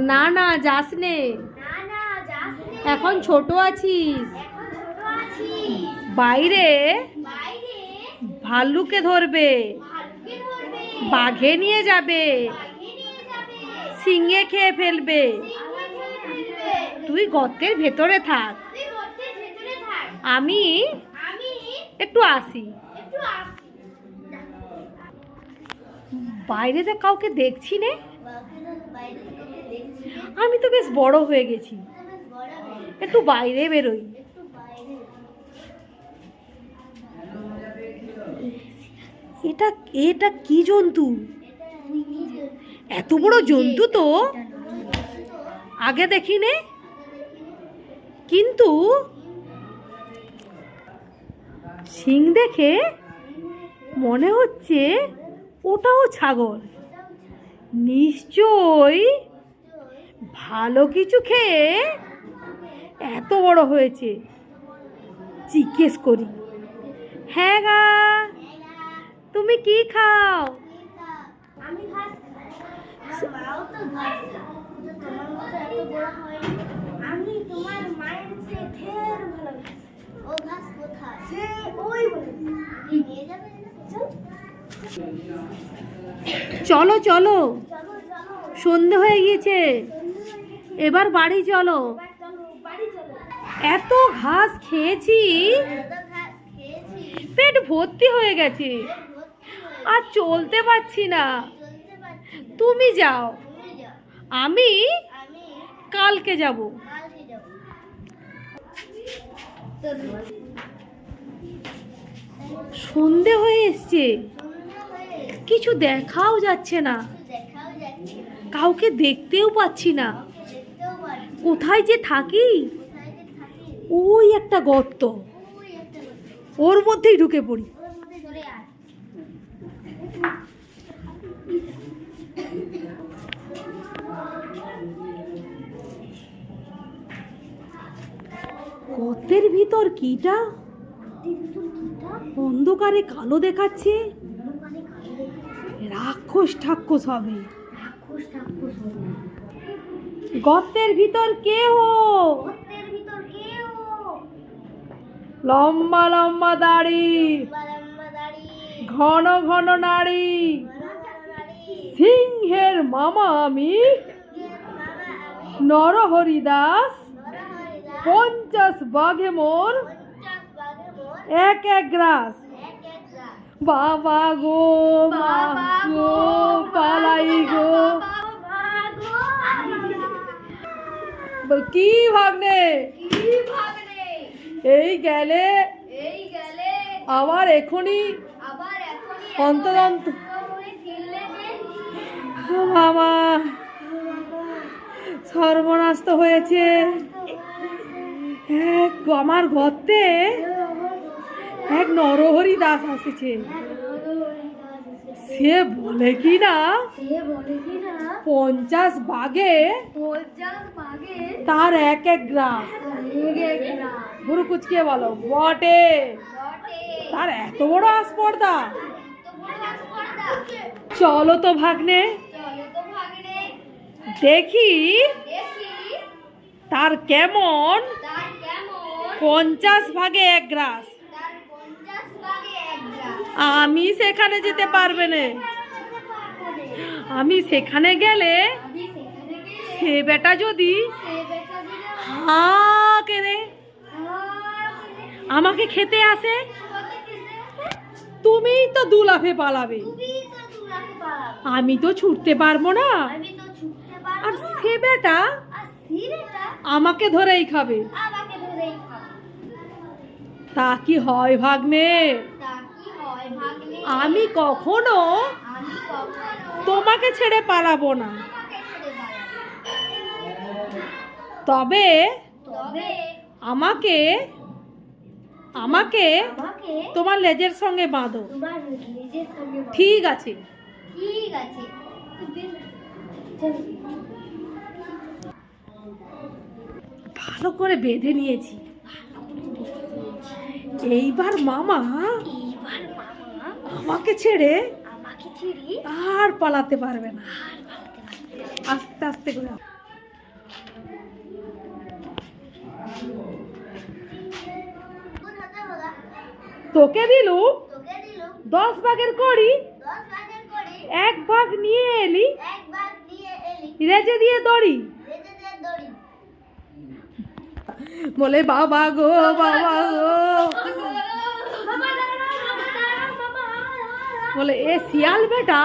না না, যাস নে। এখন ছোট আছিস। বাইরে ভাল্লুকে ধরবে। বাঘে নিয়ে যাবে। সিংহে খেয়ে ফেলবে। তুই গর্তের ভেতরে থাক। আমি একটু আসি। বাইরে তো কাউকে দেখছি নে? আমি তো বেশ বড় হয়ে গেছি। একটু বাইরে বেরোই। এটা এটা কি জন্তু? এত বড় জন্তু তো। আগে দেখি নে। কিন্তু সিং দেখে মনে হচ্ছে ওটাও ছাগল। নিশ্চয়ই ভালো কিছু খেয়ে এত বড় হয়েছে। জিজ্ঞেস করি। হ্যাঁ গা তুমি কি খাও? আমি তোমার মায়ের চেয়ে ঢের ভালো ও ঘাস কোথায়? সে ওই বলে। চলো চলো। সন্ধে হয়ে গিয়েছে। এবার বাড়ি চলো। এত ঘাস খেয়েছি। পেট ভর্তি হয়ে গেছে। আর চলতে পারছি না। তুমি যাও। আমি কালকে যাব। সন্ধে হয়ে এসছে। কিছু দেখাও যাচ্ছে না। কাউকে দেখতেও পাচ্ছি না। কোথায় যে থাকি? ওই একটা গর্ত। ওর মধ্যেই ঢুকে পড়ি। গর্তের ভিতর কিটা? অন্ধকারে কালো দেখাচ্ছে। রাক্ষস ঠাক্ষস হবে। গর্তের ভিতর গর্তের লম্বা লম্বা দাড়ি। ঘন ঘন নাড়ি। সিংহের মামা আমি। নরহরি দাস পঞ্চাশ বাঘে মোর। এক এক গ্রাস। বাবা গো মা গো পালাই গো। কি ভাগ্নে এই গেলে আবার এখনই অন্তরন্ত মামা সর্বনাশ তো হয়েছে। এক আমার গর্তে? এক নরহরি দাস আসেছে। সে বলে কি না? পঞ্চাশ বাঘে তার এক এক এক গুরু কুচকিয়ে বলো, বটে। তার এত বড় আসপর্দা চলো তো ভাগ্নে। দেখি তার কেমন? পঞ্চাশ ভাগে এক গ্রাস তার পঞ্চাশ ভাগে এক গ্রাস। আমি সেখানে যেতে পারবে না। আমি সেখানে গেলে সে বেটা যদি হা কেনে, আমাকে খেতে আসে, তুমিই তো দু লাফে পালাবে। আমি তো ছুটতে পারব না। আর সে বেটা আমাকে ধরেই খাবে। তা কি হয় ভাগ্নে? আমি কখনো তোমাকে ছেড়ে পালাবো না। তবে আমাকে আমাকে তোমার লেজের সঙ্গে বাঁধো। ঠিক আছে। ঠিক আছে। ভালো করে বেঁধে নিয়েছি। এইবার মামা এইবার মামা? আমাকে ছেড়ে আমাকে সিঁড়ি আর পালাতে পারবে না। আস্তে আস্তে করে তোকে দিলু দশ ভাগের করি এক ভাগ নিয়ে এলি। রেজে দিয়ে দড়ি রেজে দিয়ে দড়ি বলে বাবা গো বাবা গো। বাবা বাবা বাবা, বলে এ শিয়াল বেটা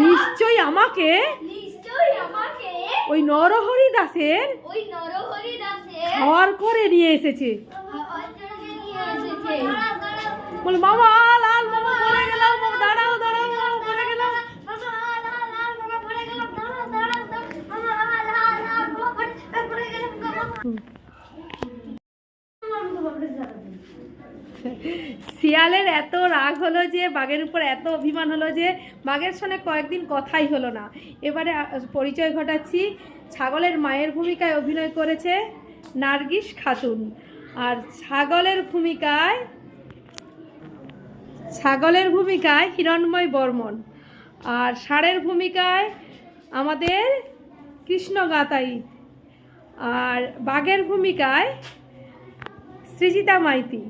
নিশ্চয়ই আমাকে ওই নরহরি দাসের ঘর করে নিয়ে এসেছে। বলে মামা পড়ে গেলাম মামা দাঁড়াও দাঁড়াও মামা পড়ে গেলাম বাবা লাল লাল বাবা পড়ে গেলাম দাঁড়াও দাঁড়াও দাঁড়াও বাবা লাল লাল লাল বাবা পড়ে- পড়ে গেলাম বাবা শিয়ালের এত রাগ হলো যে, বাঘের উপর এত অভিমান হলো যে, বাঘের সঙ্গে কয়েকদিন কথাই হলো না। এবারে পরিচয় ঘটাচ্ছি। ছাগলের মায়ের ভূমিকায় অভিনয় করেছে নার্গিস খাতুন। আর ছাগলের ভূমিকায় ছাগলের ভূমিকায় হিরণময় বর্মন। আর ষাঁড়ের ভূমিকায় আমাদের কৃষ্ণ গাতাই আর বাঘের ভূমিকায় সৃজিতা মাইতি।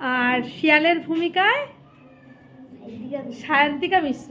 আর শিয়ালের ভূমিকায় সায়ন্তিকা মিশ্র।